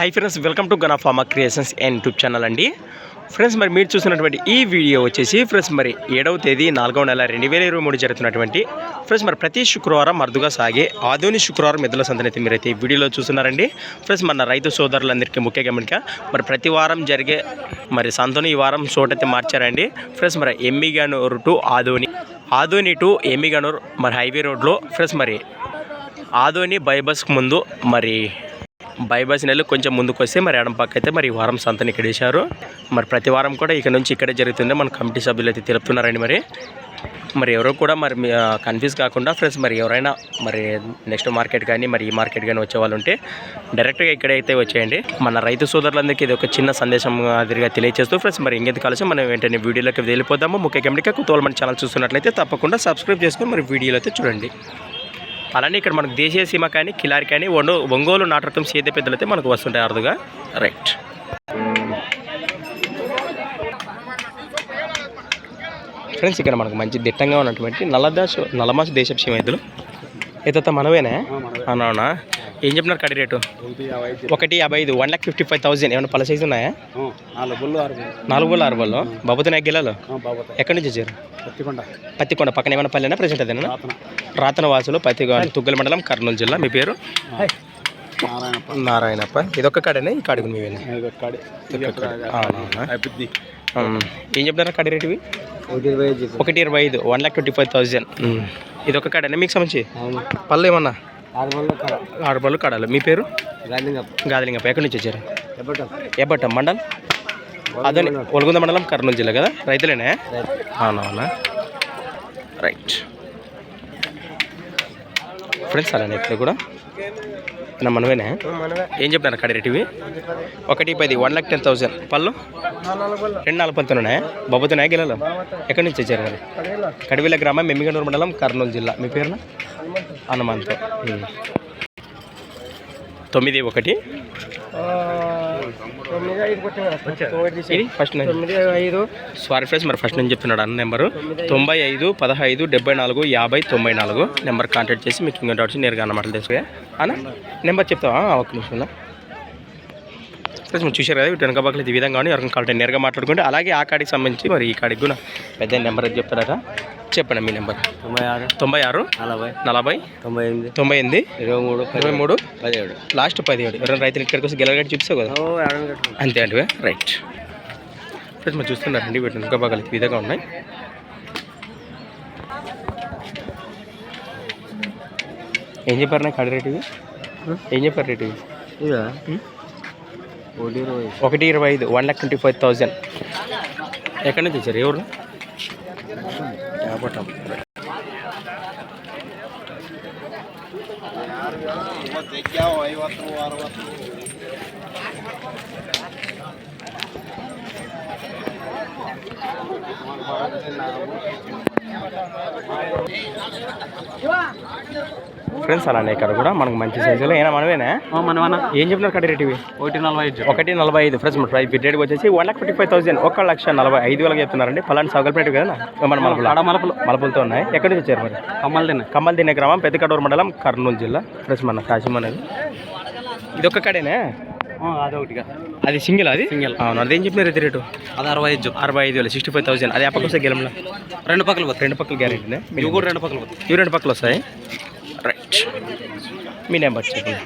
Hi friends welcome to Gana creations and YouTube channel అండి. Friends మరి మీరు చూసినటువంటి ఈ వీడియో వచ్చేసి ఫ్రెండ్స్ మరి ఏడవ తేదీ నాలుగవ నెల రెండు వేల ఇరవై మూడు జరుగుతున్నటువంటి ఫ్రెండ్స్ మరి ప్రతి శుక్రవారం అరుదుగా సాగే ఆధునిక శుక్రవారం ఎద్దుల సంతనైతే మీరైతే ఈ వీడియోలో చూస్తున్నారండి. ఫ్రెండ్స్ మన రైతు సోదరులందరికీ ముఖ్య గమనిక మరి ప్రతి వారం జరిగే మరి సంతను ఈ వారం చోటైతే మార్చారండి. ఫ్రెండ్స్ మరి ఎమ్మిగనూరు టు ఆదోని ఆదోని టు ఎమ్మిగనూరు మరి హైవే రోడ్లో ఫ్రెండ్స్ మరి ఆదోని బైబస్కి ముందు మరి బైబస్ నెలలు కొంచెం ముందుకు వస్తే మరి ఎడం పక్క అయితే మరి ఈ వారం సంతని ఇక్కడ వేశారు. మరి ప్రతి వారం కూడా ఇక్కడ నుంచి ఇక్కడే జరుగుతుంది మన కమిటీ సభ్యులు అయితే తెలుపుతున్నారండి మరి. మరి ఎవరో కూడా మరి కన్ఫ్యూజ్ కాకుండా ఫ్రెండ్స్ మరి ఎవరైనా మరి నెక్స్ట్ మార్కెట్ కానీ మరి ఈ మార్కెట్ కానీ వచ్చే వాళ్ళు ఉంటే డైరెక్ట్గా ఇక్కడైతే వచ్చేయండి. మన రైతు సోదరులందరికీ ఇది ఒక చిన్న సందేశం మాదిరిగా తెలియజేస్తూ ఫ్రెండ్స్ మరి ఇంకెందుకు కలిసి మనం వెంటనే వీడియోలోకి వెళ్ళిపోదాము. ముఖ్య గమనిక కుతూహలం మన ఛానల్ చూస్తున్నట్లయితే తప్పకుండా సబ్స్క్రైబ్ చేసుకొని మరి వీడియోలో అయితే చూడండి. అలానే ఇక్కడ మనకు దేశీయ సీమ కానీ కిలారి కానీ ఒండు ఒంగోలు నాటకం సేద పెద్దలు అయితే మనకు వస్తుంటాయి అరుదుగా. రైట్. ఫ్రెండ్స్ ఇక్కడ మనకు మంచి దిట్టంగా ఉన్నటువంటి నల్లదాశ నల్లమాస దేశపు సీమ ఎద్దులు ఏదైతే మనవేనా? అవునా? ఏం చెప్పినారు కడి రేటు? ఒకటి యాభై ఐదు one lakh fifty five thousand ఏమైనా పల సైజు ఉన్నాయా? నాలుగు బోళ్ళు ఆరు బోళ్ళు. ఆ, బాగుతాయి ఎక్కడి నుంచి వచ్చారు? పత్తికొండ. పక్కన ఏమైనా పల్లెనా? ప్రజెంట్ అదేనా? రాతన. వాసులు పత్తికొండ తుగ్గల మండలం కర్నూలు జిల్లా. మీ పేరు? నారాయణప్ప. ఇదొక్క కాడనే? ఈ కాడుగు మీవేనా ఇది కాడి. ఇది ఒక కాడి. అవునవునా అయిపోద్ది. ఉమ్. ఏం చెప్తారా కడి రేటువి ఒకటి ఇరవై ఐదు చెప్పు. ఒకటి ఇరవై ఐదు one lakh twenty five thousand ఇదొక కాడనే? మీకు సంబంధించి? పళ్ళు ఏమన్నా? ఆరు బుల్లు కాడ. ఆరు పళ్ళు కాడాలి. మీ పేరు. గాదిలింగప్ప ఎక్కడి నుంచి వచ్చారు? ఎప్పటి? ఎబ్బట్ట మండల్? అదే ఒలగుంద మండలం. కర్నూలు జిల్లా కదా? రైతులేనే? రైతు. అవునవునా? రైట్. ఫ్రెండ్స్ అలానే ఇక్కడ కూడా. నా మనమేనా ఏం చెప్పినారు కడి రేటువి ఒకటి పది వన్ లాక్ టెన్ థౌసండ్. పళ్ళు? రెండు నాలుగు పంతులు ఉన్నాయా బొబ్బతున్నాయా గిల్లలు ఎక్కడి నుంచి వచ్చారు మరి? కడివిల గ్రామం మెమ్మిగనూరు మండలం కర్నూలు జిల్లా. మీ పేరున? హనుమంత్. తొమ్మిది ఒకటి. ఇది ఫస్ట్ ఐదు. సారీ ఫ్రెండ్స్ మరి ఫస్ట్ నేను చెప్తున్నాడు అన్న నెంబరు. తొంభై ఐదు పదహైదు డెబ్బై నాలుగు యాభై తొంభై నాలుగు. నెంబర్ కాంటాక్ట్ చేసి మీకు ఇంకా డౌట్స్ నేరుగా అన్నమాట తెలుసుగా అన్న నెంబర్ చెప్తావా? ఆ, ఒక్క నిమిషం ఫ్రెండ్స్ మీరు చూశారు కదా వెనక పక్కల ఈ విధంగా కానీ ఎవరికైనా కాల్ నేరుగా మాట్లాడుకుంటే అలాగే ఆ కాడికి సంబంధించి మరి ఈ కాడికి కూడా పెద్ద నెంబర్ చెప్తారట చెప్పండి మీ నెంబర్. తొంభై ఆరు తొంభై ఆరు నలభై నలభై తొంభై ఎనిమిది తొంభై ఎనిమిది ఇరవై మూడు ఇరవై మూడు పదిహేడు. లాస్ట్ పదిహేడు. ఎవరైనా రైతులు ఇక్కడికి వస్తే గెలగట్టి చూపిస్తావు కదా. అంతే అంటే రైట్. ఫ్రెండ్స్ మీరు చూస్తున్నారండి వీటి ఇంకా బాగా ఈ విధంగా ఉన్నాయి. ఏం చెప్పారు నాకు కడి రేటు ఇవి? ఏం చెప్పారు రేటు ఇవి? ఒకటి ఇరవై ఒకటి ఇరవై ఐదు one lakh twenty five thousand. ఎక్కడి నుంచి వచ్చారు? ఎవరు ಪಟಾಪಟ ಐವತ್ತು ಅರವತ್ತು ನಾವು ఫ్రెండ్స్ అలానే ఇక్కడ కూడా మనకు మంచి సైజులో అయినా మనమేనా? ఏం చెప్పినారు కడి రేటు ఇవి? ఒకటి నలభై ఐదు ఒకటి నలభై ఐదు. ఫ్రెండ్స్ మన ప్రైస్ రేట్ వచ్చేసి one lakh fifty five thousand ఒక లక్ష నలభై ఐదు వేలకు చెప్తున్నారండి. పలాంటి సౌకల్పేట కదా మన మలపులు. మలపులు. మలపులతో ఉన్నాయి. ఎక్కడి నుంచి వచ్చారు మరి? కమ్మలు తిన్నా కమ్మల్ తినే గ్రామం పెద్దకడూరు మండలం కర్నూలు జిల్లా. ఫ్రెండ్స్ మన కాశీం అనేది ఇది ఒక్క కడేనే అదొకటిగా. అది సింగిల్ అది? సింగిల్. అవును అదేం చెప్పినారు ఇది రేటు? అది అరవై ఐదు అరవై ఐదు వేలు సిక్స్టీ ఫైవ్ థౌసండ్ అది అప్పకి వస్తే గెలంలో రెండు పక్కలు రెండు పక్కల గ్యారెంటీనే ఇవి కూడా రెండు పక్కలు ఇవి రెండు పక్కలు వస్తాయి? రైట్ మీ నెంబర్ చెప్పండి.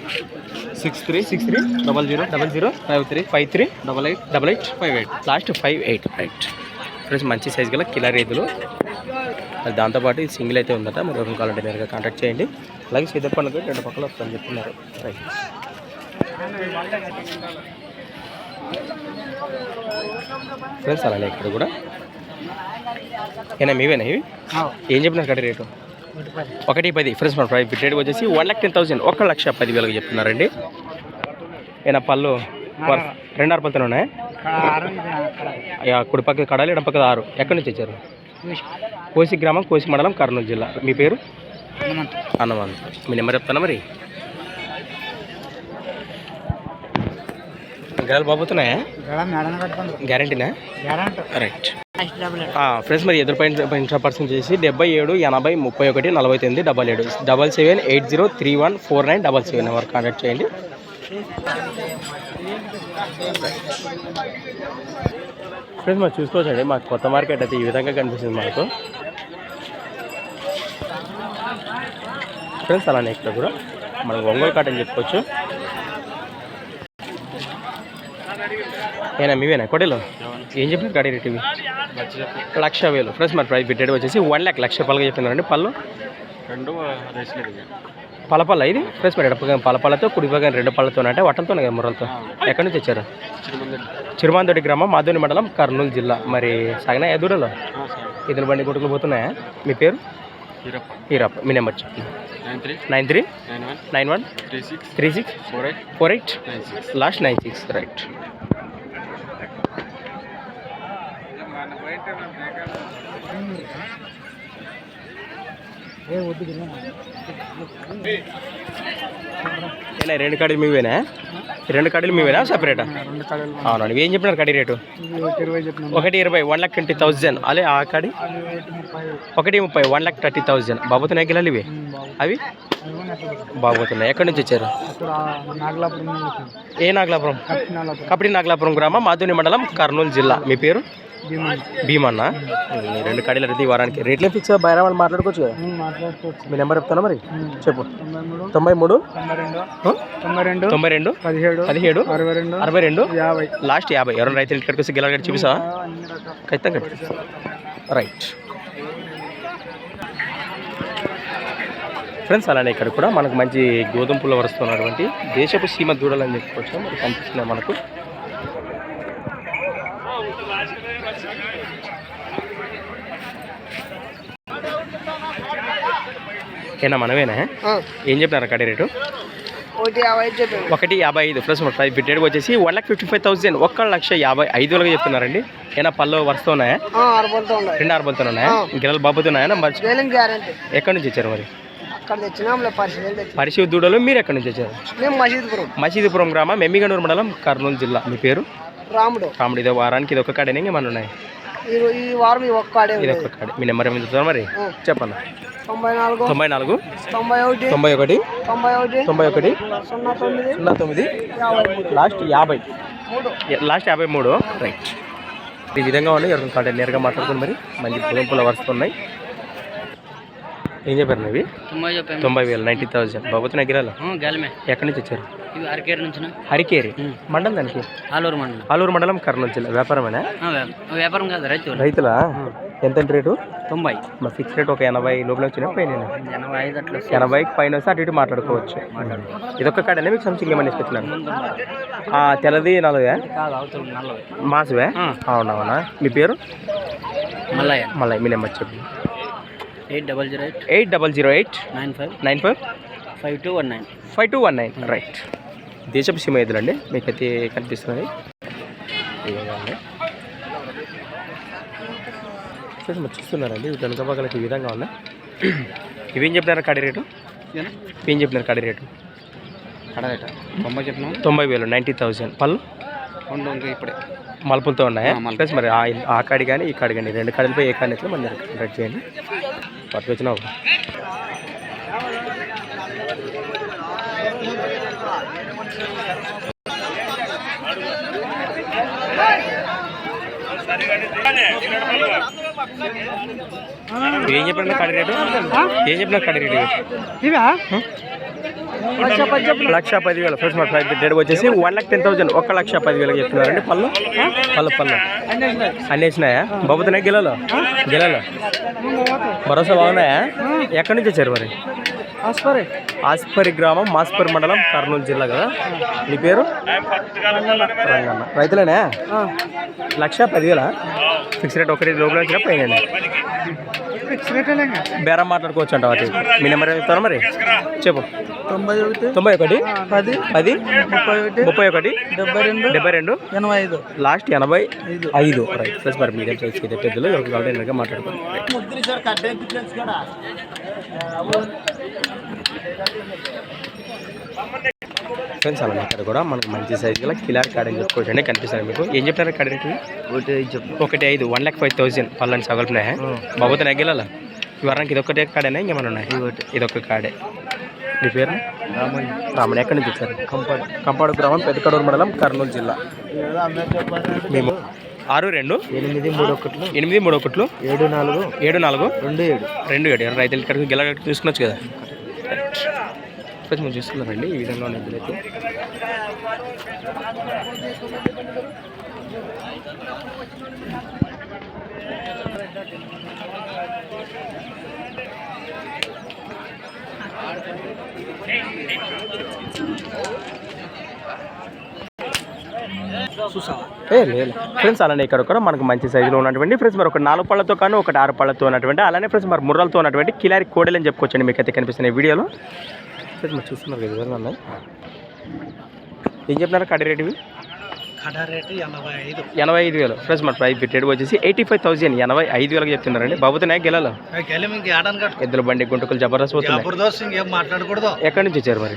Six three six three double zero double zero five three five three double eight double eight five eight. Last five eight. Right friends మంచి సైజ్ గల కిలర్ రేతులు. మరి దాంతోపాటు ఇది సింగిల్ అయితే ఉందట. మరి ఎవరిని కావాలంటే నేరుగా కాంటాక్ట్ చేయండి. అలాగే సీతప్పన్నకు రెండు పక్కల వస్తుందని చెప్తున్నారు. రైట్ ఫ్రెండ్స్ అలానే ఇక్కడ కూడా. ఏనా మీవేనా ఇవి? ఏం చెప్పినారు కడి రేటు? ఒకటి పది. ఫ్రెండ్స్ మన ప్రైస్ రేట్ వచ్చేసి వన్ లాక్ టెన్ థౌసండ్. ఒక లక్ష పది వేలకు చెప్తున్నారండి. ఏనా పళ్ళు? రెండు ఆరు పళ్ళతో ఉన్నాయి? కుడి పక్క కడాలి ఎడం పక్క ఆరు. ఎక్కడి నుంచి వచ్చారు? కోసి గ్రామం కోసి మండలం కర్నూలు జిల్లా. మీ పేరు? అన్నవాళ్ళు మీ నెంబర్ చెప్తానా మరి? గడలు బాబుతున్నాయా? గ్యారంటీనా? రైట్ ఫ్రెండ్స్ మరి ఎదురు పైన పైన పర్సెంట్ చేసి డెబ్బై ఏడు ఎనభై ముప్పై ఒకటి నలభై తొమ్మిది డబల్ ఏడు double seven eight zero three one four nine double seven number contact చేయండి. ఫ్రెండ్స్ మరి చూసుకోవచ్చండి మాకు కొత్త మార్కెట్ అయితే ఈ విధంగా కనిపిస్తుంది మాకు. ఫ్రెండ్స్ అలానే ఇక్కడ కూడా మనం ఒంగోలు కాట అని చెప్పుకోవచ్చు. ఏనా మీవేనా? కొడేలో ఏం చెప్పిన కాడి రేట్ ఇవి? లక్ష వేలు. ఫ్రెండ్స్ మరి ప్రైస్ పెట్టేది వచ్చేసి వన్ ల్యాక్ లక్ష పళ్ళగా చెప్పినారండి పళ్ళు? రెండు పలపల్ల ఇది? ఫ్రెండ్స్ మరి ఎడపగా పలపల్లతో కుడి భాగం రెండు పళ్ళతో అంటే వట్టలతో కదా ముర్రలతో? ఎక్కడి నుంచి వచ్చారు? చిరుమాందొడి. గ్రామం మాధుని మండలం కర్నూలు జిల్లా. మరి సాగినా ఎదురులో ఇతని బండి గుట్టుకులు పోతున్నాయా? మీ పేరు? హీరప్ప. మీ నెంబర్ చెప్పండి nine three. Nine three? Nine one. Nine one? Three six. Three six? Four eight. Four eight? Nine six. Last nine six. Right. ఏనా రెండు కడీలు మీవేనా రెండు కడీలు మీవేనా సపరేటా? అవునండి. ఏం చెప్పినారు కడీ రేటు? ఒకటి ఇరవై వన్ లాక్ ట్వంటీ థౌజండ్ అదే ఆ కడి? ఒకటి ముప్పై వన్ లాక్ థర్టీ థౌజండ్ బాబుతున్నాయి గిలాలు ఇవి? అవి? బాగుతున్నాయి ఎక్కడి నుంచి వచ్చారు? ఏ నాగలాపురం? కపడి నాగలాపురం. గ్రామం మాధుని మండలం కర్నూలు జిల్లా. మీ పేరు? భీమన్ భీమన్న. రెండు కడీలు అయితే వారానికి రేట్లు ఫిక్స్ వాళ్ళు మాట్లాడుకోవచ్చు కదా? మీ నెంబర్ చెప్తాను మరి? చెప్పు. తొంభై మూడు? తొంభై రెండు? తొంభై రెండు పదిహేడు పదిహేడు అరవై రెండు లాస్ట్ యాభై. ఎవరైనా రైతులు ఇక్కడికి వచ్చి చూపిస్తావా అన్ని రకాలు ఖచ్చితంగా చూపిస్తా. రైట్ ఫ్రెండ్స్ అలానే ఇక్కడ కూడా మనకు మంచి గోధుమ పుల్ల వరుస్తున్నటువంటి దేశపు సీమ దూడలు అని చెప్పుకోవచ్చు మరి కనిపిస్తున్నాయి మనకు. ఏనా మనమేనా? ఏం చెప్పినారు కడి రేటు? ఒకటి యాభై ఐదు ప్లస్ ప్రైస్ బిట్టెడ్కి వచ్చేసి one lakh fifty five thousand ఒక్క లక్ష యాభై ఐదు వేలుగా చెప్తున్నారండి. ఏనా పళ్ళు వరుస ఉన్నాయా? రెండు ఆరుబలతో ఉన్నాయా? గిరలు బాబుతున్నాయా మరి ఎక్కడి నుంచి వచ్చారు మరి? పరిశివ దూడలు మీరు ఎక్కడి నుంచి వచ్చారు మసీద్పురం. గ్రామం ఎమ్మిగనూరు మండలం కర్నూలు జిల్లా. మీ పేరు? రాముడు. రాముడు ఇదో వారానికి ఇది ఒక కాడేనా ఇంకేమన్నా ఉన్నాయి? ఈ వారం ఈ ఒక్క ఆడే ఇది ఉంది ఒక కాడే. మీ నెంబర్ ఏమి మరి. చెప్పండి తొంభై నాలుగు. తొంభై నాలుగు. తొంభై ఒకటి. తొంభై ఒకటి. తొంభై ఒకటి. తొంభై ఒకటి. సున్నా తొమ్మిది. సున్నా తొమ్మిది. లాస్ట్ యాభై. లాస్ట్ యాభై మూడు. రైట్. ఈ విధంగా ఉన్నాయి ఎవరికి కాంటాక్ట్ నేరుగా మాట్లాడుకుని మరి. మంచి గుంపుల వరుస్తున్నాయి ఏం చెప్పారు ఇవి తొంభై చెప్పాను తొంభై వేలు నైంటీ థౌసండ్. బాబుతున్నాయి గిరాలు? గాలిమే. ఎక్కడి నుంచి వచ్చారు? ఇవి అరకేరు నుంచి హరికేరి మండలం దానికి? ఆలూరు మండలం. ఆలూరు మండలం కర్నూలు జిల్లా. వ్యాపారమేనా? వ్యాపారం కాదు రైతు రైతులా? ఎంత రేటు? తొంభై. మా ఫిక్స్ రేట్ ఒక ఎనభై లోపల వచ్చిన పైన ఎనభై ఐదు అట్లా ఎనభైకి పైన వస్తే అటు ఇటు మాట్లాడుకోవచ్చు. ఇదొక కాడనే మీకు సంథింగ్ ఏమని ఇస్తున్నాను తెల్లది నల్లవి మాసువే? అవునవునా? మీ పేరు? మల్లయ్య. మళ్ళీ మీ నెంబర్ చెప్పు. Eight double zero eight. Eight double zero eight. Nine five. Nine five. Five two one nine. Five two one nine. Right దేశపు సీమ ఎదులండి మీకైతే కనిపిస్తున్నాయి చూస్తున్నారండి. వీటి వెనుక భాగాలకు ఈ విధంగా ఉన్నాయి. ఇవేం చెప్పినారు కడి రేటు? ఏం చెప్పినారు కడి రేటు? కడరేట తొంభై చెప్పిన తొంభై వేలు. నైంటీ థౌసండ్ పళ్ళు? ఇప్పుడే. మలుపులతో ఉన్నాయా. ప్లస్ మరి ఆ- ఆ కాడి కానీ ఈ కాడి కానీ రెండు కాడిలపై ఏ కాడి అయితే మన రెడ్ చేయండి. పట్టుకొచ్చినావు ఏం చెప్పిన కాడి రేటు? ఏం చెప్పిన కాడి రేటు? ఇవా? లక్ష పదివేలు. ఫస్ట్ మా ఫ్లైట్ డేట్ వచ్చేసి వన్ లాక్ టెన్ థౌసండ్. ఒక లక్ష పదివేలకు చెప్తున్నారండి. పళ్ళు? పళ్ళు పళ్ళు. అన్నీ వచ్చినాయా బాబుతున్నాయి గిలాలు గిలాలు భరోసా బాగున్నాయా? ఎక్కడి నుంచి వచ్చారు మరి? ఆస్పరే? ఆస్పరి గ్రామం మాస్పరి మండలం కర్నూలు జిల్లా కదా. నీ పేరు? రంగన్న. రైతులేనా? లక్ష పదివేల? ఫిక్స్ రేట్ ఒకటి లోపల వచ్చిన పైన బేరం మాట్లాడుకోవచ్చు అంట మీ నెంబర్ చెప్తారా మరి? చెప్పు. తొంభై ఒకటి తొంభై ఒకటి పది పది ముప్పై ఒకటి ముప్పై ఒకటి డెబ్బై రెండు డెబ్బై రెండు ఎనభై ఐదు. లాస్ట్ ఎనభై ఐదు. రైట్ ప్లస్ మరి మీడియం సైజ్ అయితే పెద్దలు ఎవరికి కావాలి ఎన్నగా మాట్లాడుకోండి ఫ్రెండ్స్ అలా ఇక్కడ కూడా మనకు మంచి సైజ్ గల కిలార్ కార్డ్ అని చెప్పుకోవచ్చు అండి. కనిపిస్తుంది మీకు. ఏం చెప్తారు కార్డ్ రేటు ఒకటి ఒకటి ఐదు వన్ ల్యాక్ ఫైవ్ థౌసండ్ పళ్ళని సగలుతున్నాయి బాబుతో నెగ్గెళ్ళాలా ఈ వారానికి ఇదొక్కటే కాడేనా ఇంకేమైనా ఉన్నాయి? ఇదొక కాడే మీ పేరు? రామన్ ఎక్కడి నుంచి వచ్చారు? కంపాడు. కంపాడు గ్రామం పెద్దకడూరు మండలం కర్నూలు జిల్లా. మేము ఆరు రెండు? ఎనిమిది మూడు ఒకట్లు. ఎనిమిది మూడు ఒకట్లు? ఏడు నాలుగు. ఏడు నాలుగు? రెండు ఏడు. రెండు ఏడు. రైతులు ఇక్కడికి గెల చూసుకున్నచ్చు కదా? కొంచెం చూస్తున్నారండి ఈ విధంగా ఉన్న ఎద్దులు అయితే ఏ లేదు ఫ్రెండ్స్ అలానే ఇక్కడ కూడా మనకు మంచి సైజులో ఉన్నటువంటి ఫ్రెండ్స్ మరి ఒక నాలుగు పళ్ళతో కానీ ఒకటి ఆరు పళ్ళతో ఉన్నటువంటి అలానే ఫ్రెండ్స్ మరి ముర్రలతో ఉన్నటువంటి కిలారి కోడలు అని చెప్పుకోవచ్చండి మీకు అయితే కనిపిస్తున్నాయి వీడియోలో. ఫ్రెండ్స్ మరి చూస్తున్నారు కదా ఉన్నాయి. ఏం చెప్తున్నారు కడి రేటువి ఎనభై ఐదు. వేలు. ఫ్రెండ్స్ మరి ప్రైస్ పెట్టేది వచ్చేసి ఎయిటీ ఫైవ్ థౌసండ్ ఎనభై ఐదు వేలకు చెప్తున్నారండి. బాబుతున్నాయి గెలాలో? ఎద్దుల బండి గుంటకులు జబర్దస్త్ మాట్లాడకూడదు. ఎక్కడి నుంచి వచ్చారు మరి?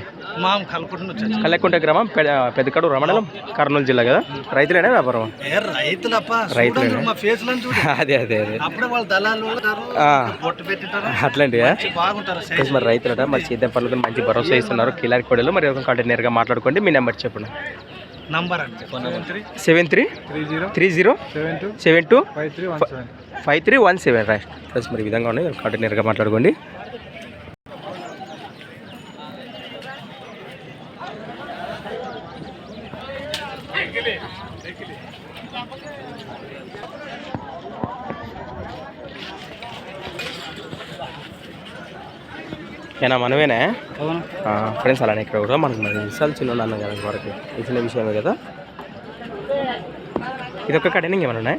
కల్లెకుంట గ్రామం పెద పెద్దకడు రమణలం కర్నూలు జిల్లా కదా? రైతులేనా వ్యాపారం? అదే అదే అదే. ప్లస్ మరి రైతులట మరి సీతం పనులకు మంచి భరోసా ఇస్తున్నారు. కిలారి కోడలు మరి ఒక నేరుగా మాట్లాడుకోండి. మీ నెంబర్ చెప్పండి. Number seven three. Three zero. Three zero. Seven two seven two five three one seven five three one seven right plus మరి ఈ విధంగా ఉన్నాయి. కాంటాక్ట్ నేరుగా మాట్లాడుకోండి. ఏనా మనమేనా? ఫ్రెండ్స్ అలానే ఇక్కడ కూడా మనకు మరి విషయాలు చిన్న అన్న కదా వరకు. తెలిసిన విషయమే కదా? ఇది ఒక కడ ఏమైనా ఉన్నాయి?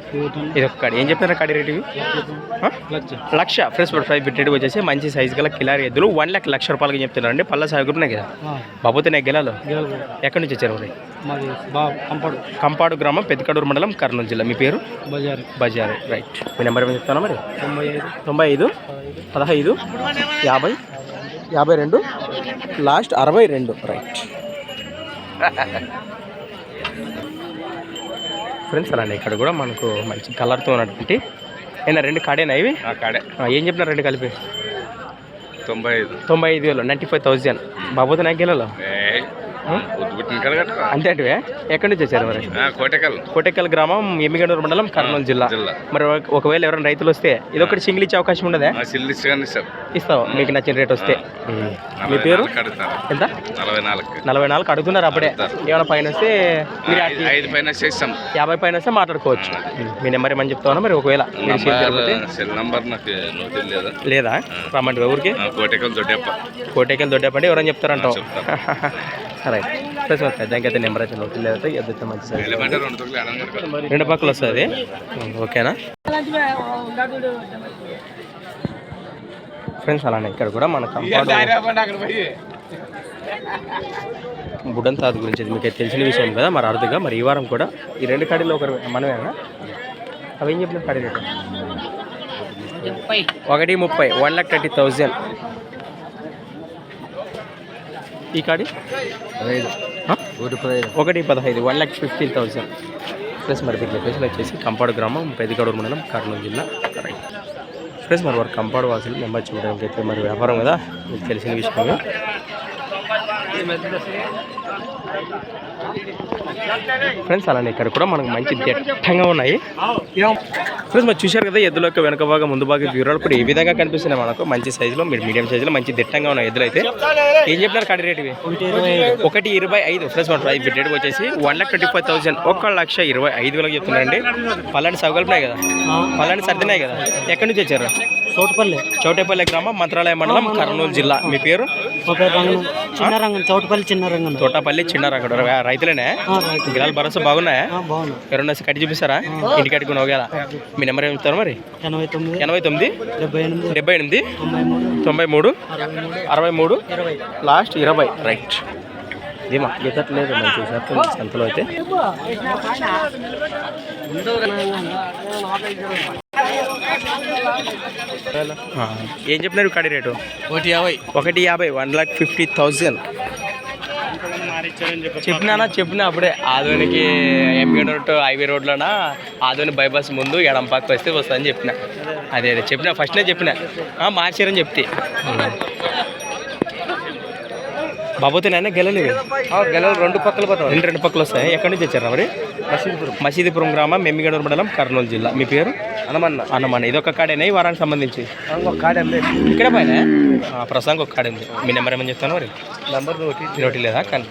ఇది ఒక కడ. ఏం చెప్తారా కడి రేటు? లక్ష. ఫ్రెష్ బట్ ప్రైస్ పెట్టేది వచ్చేసి మంచి సైజ్ గల కిలారి ఎద్దులు వన్ ల్యాక్ లక్ష రూపాయలకి చెప్తున్నారండి పళ్ళ సాగు ఉన్నాయి కదా? బాబుతే నాకు గెలాలు? ఎక్కడి నుంచి వచ్చారు మరి? కంపడు. కంపాడు గ్రామం పెద్దకడూరు మండలం కర్నూలు జిల్లా. మీ పేరు? బజార్. బజార్. రైట్. మీ నెంబర్ ఏమైనా చెప్తానా మరి? తొంభై ఐదు. తొంభై ఐదు పదహైదు యాభై యాభై రెండు. లాస్ట్ అరవై రెండు. రైట్ ఫ్రెండ్స్ అలానే ఇక్కడ కూడా మనకు మంచి కలర్తో ఉన్నటువంటి అయినా రెండు కాడేనా ఇవి? కాడే. ఏం చెప్పినారు రెండు కలిపి? తొంభై ఐదు. తొంభై ఐదు వేలు నైంటీ ఫైవ్ థౌజండ్ బాబోతే నాకు గెలలో అంతే అంటే ఎక్కడి నుంచి వచ్చారు మరి? కోటకల్. కోటెక్కల్ గ్రామం ఎమ్మిగనూరు మండలం కర్నూలు జిల్లా. మరి ఒక- ఒకవేళ ఎవరైనా రైతులు వస్తే ఇది ఒకటి సింగిల్ ఇచ్చే అవకాశం ఉండదా? ఇస్తావు. మీకు నచ్చిన రేట్ వస్తే. మీ పేరు? ఎంత? నలభై నాలుగు. అడుగుతున్నారు అప్పుడే. ఏమైనా పైన వస్తే మీరు ఐదు- ఐదు పైన చేస్తాం యాభై పైన వస్తే మాట్లాడుకోవచ్చు. మీ నెంబర్ ఏమని చెప్తాను మరి ఒకవేళ సెల్ నంబర్ నాకు లేదా. రమ్మండి ఊరికి కోటకల్ దొడ్డప్ప. కోటేకల్ దొడ్డపండి ఎవరైనా చెప్తారంటావు. రైట్ ప్లస్ పెద్దానికి అయితే నెంబర్ అయితే నోట్ లేదా ఎద్దు మంచి రెండు పక్కలు వస్తుంది ఓకేనా? ఫ్రెండ్స్ అలానే ఇక్కడ కూడా మన కంపౌండ్ బుడన్ తాత గురించి మీకు తెలిసిన విషయం కదా. మరి అర్థగా మరి ఈ వారం కూడా ఈ రెండు కడీలు ఒకరు మనమేనా? అవి ఏం చెప్పిన కడీ రేటు ఒకటి ముప్పై వన్ లాక్ థర్టీ థౌజండ్ ఈ కాడి? ఒకటి పదహైదు. ఒకటి పదహైదు. One lakh fifteen thousand plus మరి వీటి లొకేషన్ వచ్చేసి కంపాడు గ్రామం పెద్దగడూరు మండలం కర్నూలు జిల్లా. రైట్ ప్లస్ మరి వారు కంపాడు వాసులు నెంబర్ చూడడానికి అయితే మరి వ్యాపారం కదా? మీకు తెలిసిన విషయమే ఫ్రెండ్స్ అలానే ఇక్కడ కూడా మనకు మంచి దట్టంగా ఉన్నాయి. ఫ్రెండ్స్ మరి చూశారు కదా ఎద్దుల యొక్క వెనక భాగం ముందు భాగం వివరాలు కూడా ఏ విధంగా కనిపిస్తున్నాయి మనకు. మంచి సైజులో మీరు మీడియం సైజులో మంచి దిట్టంగా ఉన్నాయి ఎద్దులు అయితే ఏం చెప్పినారు కడి రేట్ ఇవి? ఒకటి ఇరవై ఐదు. ఫ్రెండ్స్ మన ప్రైస్ రేట్ వచ్చేసి one lakh twenty five thousand ఒక లక్ష ఇరవై ఐదు వేలకు చెప్తున్నారండి. పల్లాంటి సౌకల్పినాయి కదా? పల్లాంటి సర్దినాయి కదా? ఎక్కడి నుంచి వచ్చారు? చౌటుపల్లి. చౌటేపల్లి గ్రామం మంత్రాలయ మండలం కర్నూలు జిల్లా. మీ పేరు? చౌటుపల్లి చిన్న రంగం. తోటపల్లి చిన్నారంగడ రైతులేనే? గిరాలు భరోసా బాగున్నాయా? బాగున్నా ఎవరన్నా కట్టి చూపిస్తారా? ఇంటికి కట్టుకుని ఒకవేళ. మీ నెంబర్ ఏమి ఇస్తారు మరి? ఎనభై తొమ్మిది ఎనభై తొమ్మిది డెబ్బై ఎనిమిది డెబ్బై ఎనిమిది తొంభై మూడు అరవై మూడు లాస్ట్ ఇరవై. రైట్ ఇది మా గీతట్లేదు మంచి శాతం సంతలో అయితే. ఏం చెప్పినారు కడి రేటు? ఒకటి యాభై. ఒకటి యాభై వన్ లాక్ ఫిఫ్టీ థౌజండ్. చెప్పినానా చెప్పినా అప్పుడే. ఆదోనికి ఎంపీ రోడ్ హైవే రోడ్లోన? ఆదోని బైపాస్ ముందు ఎడం పక్క వస్తే వస్తుందని చెప్పిన. అదే అదే. చెప్పిన ఫస్ట్నే చెప్పిన. ఆ, మార్చారని చెప్తే. బాబోతేనైనా గెలలు గెలలు రెండు పక్కల పోతాం రెండు రెండు పక్కలు వస్తాయి? ఎక్కడి నుంచి వచ్చారు మరి? మసీదుపురం. మసీదుపురం గ్రామం మెమ్మిగడూరు మండలం కర్నూలు జిల్లా. మీ పేరు? హనుమన్న అన్నమాన ఇది ఒక కాడేనా? ఈ వారానికి సంబంధించి? ఇక్కడ పైన ప్రస్తుతానికి ఒక కాడ ఉంది. మీ నెంబర్ ఏమని చెప్తాను మరి? నంబర్ ఒకటి నోటి లేదా? కానీ.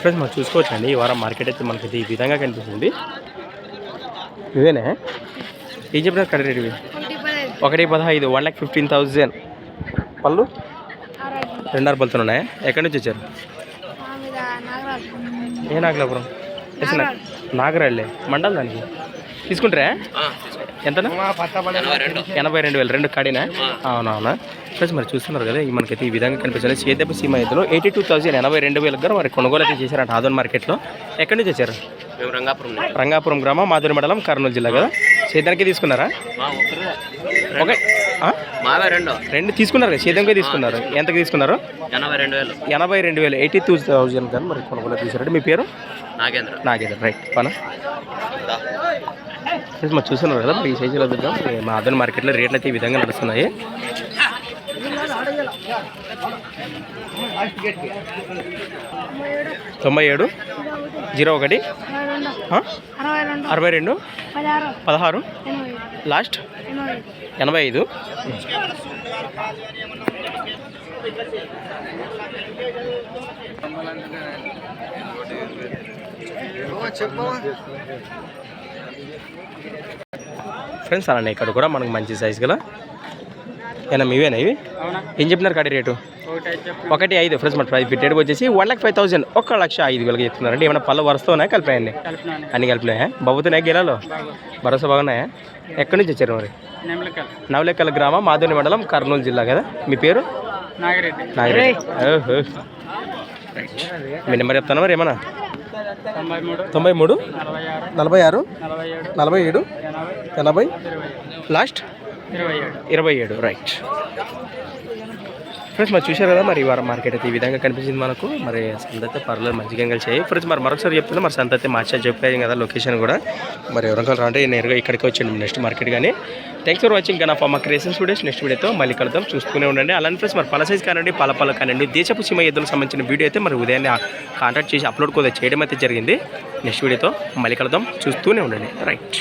ఫ్రెండ్స్ మనం చూసుకోవచ్చండి. ఈ వారం మార్కెట్ అయితే మనకి ఈ విధంగా కనిపిస్తుంది. ఇవేనే ఏం చెప్పినారు కడ రేట్? ఒకటి పదహైదు వన్ ల్యాక్ ఫిఫ్టీన్ థౌజండ్ పళ్ళు? రెండున్నర పళ్ళతో ఉన్నాయా? ఎక్కడి నుంచి వచ్చారు? ఏ నాగలాపురం ఎస్ నా- నాగరాళ్ళే మండలం దానికి? తీసుకుంటారా? ఎంతనా ఎనభై రెండు. వేలు. రెండు కాడినా? అవునవునా. ఫ్రెండ్స్ మరి చూస్తున్నారు కదా ఈ మనకైతే ఈ విధంగా కనిపిస్తుంది సేదపు సీమ ఎద్దులు ఎయిటీ టూ థౌసండ్ ఎనభై రెండు వేలకు గారు మరి కొనుగోలు అయితే చేశారంట ఆదోన్ మార్కెట్లో. ఎక్కడి నుంచి వచ్చారు? రంగాపురం గ్రామం మాధురి మండలం కర్నూలు జిల్లా కదా? సేద్యానికి తీసుకున్నారా? ఓకే ఆ? రెండు. తీసుకున్నారు కదా సేద్యంకే తీసుకున్నారు. ఎంతకి తీసుకున్నారు? ఎనభై రెండు వేలు. ఎనభై రెండు వేలు. ఎయిటీ టూ థౌజండ్ కానీ మరి కొనుగోలు తీసారంటే మీ పేరు? నాగేంద్ర. నాగేంద్ర రైట్ పనా. మరి చూస్తున్నారు కదా మరి ఈ సైజులో చూద్దాం. మరి మా అదన మార్కెట్లో రేట్లు అయితే ఈ విధంగా నడుస్తున్నాయి. తొంభై ఏడు? జీరో ఒకటి? అరవై రెండు. పదహారు. లాస్ట్? ఎనభై ఎనభై ఐదు? ఫ్రెండ్స్ అలానే ఇక్కడ కూడా మనకు మంచి సైజ్ గల ఏనా మీవేనా ఇవి? ఏం చెప్పినారు కాడి రేటు? ఒకటి ఐదు ఫ్రెండ్స్ మన ప్రైస్ ఫిట్టెడ్ వచ్చేసి వన్ లాక్ ఫైవ్ థౌసండ్ ఒక లక్ష ఐదు వేలకి చెప్తున్నారండి. ఏమైనా పళ్ళు వరుస్తున్నాయా కలిపాయండి అన్ని కలిపినాయా? బాబుతున్నాయా గెలాలో భరోసా బాగున్నాయా? ఎక్కడి నుంచి వచ్చారు మరి? నవలెక్కల గ్రామం మాధుని మండలం కర్నూలు జిల్లా కదా? మీ పేరు? నాగిరెడ్డి. నాగిరెడ్డి. ఓహో. రైట్. మీ నెంబర్ చెప్తాను మరి ఏమన్నా? తొంభై మూడు నలభై ఆరు. నలభై ఏడు. ఎనభై. లాస్ట్? ఇరవై ఏడు. ఇరవై ఏడు రైట్ ఫ్రెండ్స్ మరి చూశారు కదా మరి వారం మార్కెట్ అయితే ఈ విధంగా కనిపించింది మనకు. మరి సంత అయితే పర్లేదు మంచిగా కలిసాయి ఫ్రెండ్స్ మరి మరొకసారి చెప్తున్నా మరి సంత అయితే మార్చా చెప్పాయి కదా లొకేషన్ కూడా. మరి ఎవరికైనా అంటే నేరుగా ఇక్కడికి వచ్చాను నెక్స్ట్ మార్కెట్ కానీ థ్యాంక్స్ ఫర్ వాచింగ్ కానీ మా క్రియేషన్స్ వీడియోస్ నెక్స్ట్ వీడియోతో మళ్ళీ కలుద్దాం చూస్తూనే ఉండండి. అలానే ఫ్రెండ్స్ మరి పల సైజ్ కానివ్వండి పల పల కానివ్వండి దేశపు సీమ ఎద్దులకు సంబంధించిన వీడియో అయితే మరి ఉదయాన్నే కాంటాక్ట్ చేసి అప్లోడ్ కూడా చేయడం అయితే జరిగింది. నెక్స్ట్ వీడియోతో మళ్ళీ కలుద్దాం చూస్తూనే ఉండండి. రైట్